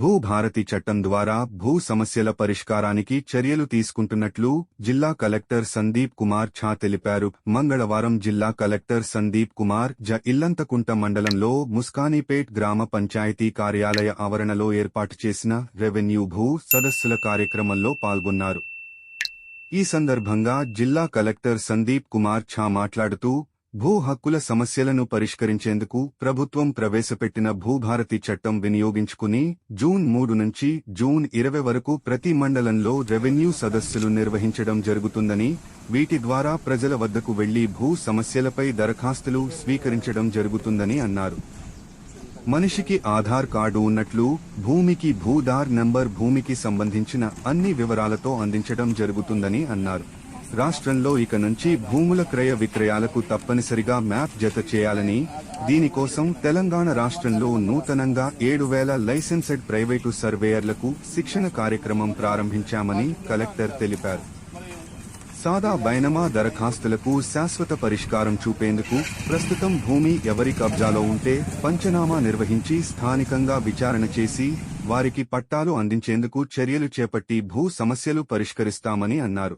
భూభారతి చట్టం ద్వారా భూ సమస్యల పరిష్కారానికి చర్యలు తీసుకుంటున్నట్లు జిల్లా కలెక్టర్ సందీప్ కుమార్ ఝా తెలిపారు. మంగళవారం జిల్లా కలెక్టర్ సందీప్ కుమార్ జ ఇల్లంతకుంట మండలంలో ముస్కానీపేట్ గ్రామ పంచాయతీ కార్యాలయ ఆవరణలో ఏర్పాటు చేసిన రెవెన్యూ భూ సదస్సుల కార్యక్రమంలో పాల్గొన్నారు. ఈ సందర్భంగా జిల్లా కలెక్టర్ సందీప్ కుమార్ ఛా మాట్లాడుతూ భూ హక్కుల సమస్యలను పరిష్కరించేందుకు ప్రభుత్వం ప్రవేశపెట్టిన భూభారతి చట్టం వినియోగించుకుని జూన్ మూడు నుంచి జూన్ ఇరవై వరకు ప్రతి మండలంలో రెవెన్యూ సదస్సులు నిర్వహించడం జరుగుతుందని వీటి ద్వారా ప్రజల వద్దకు వెళ్ళి భూ సమస్యలపై దరఖాస్తులు స్వీకరించడం జరుగుతుందని అన్నారు. మనిషికి ఆధార్ కార్డు ఉన్నట్లు భూమికి భూదార్ నంబర్ భూమికి సంబంధించిన అన్ని వివరాలతో అందించడం జరుగుతుందని అన్నారు. రాష్ట్రంలో ఇక నుంచి భూముల క్రయ విక్రయాలకు తప్పనిసరిగా మ్యాప్ జత చేయాలని దీనికోసం తెలంగాణ రాష్ట్రంలో నూతనంగా ఏడు వేల లైసెన్సెడ్ ప్రైవేటు సర్వేయర్లకు శిక్షణ కార్యక్రమం ప్రారంభించామని కలెక్టర్ తెలిపారు. సాదా బైనమా దరఖాస్తులకు శాశ్వత పరిష్కారం చూపేందుకు ప్రస్తుతం భూమి ఎవరి కబ్జాలో ఉంటే పంచనామా నిర్వహించి స్థానికంగా విచారణ చేసి వారికి పట్టాలు అందించేందుకు చర్యలు చేపట్టి భూ సమస్యలు పరిష్కరిస్తామని అన్నారు.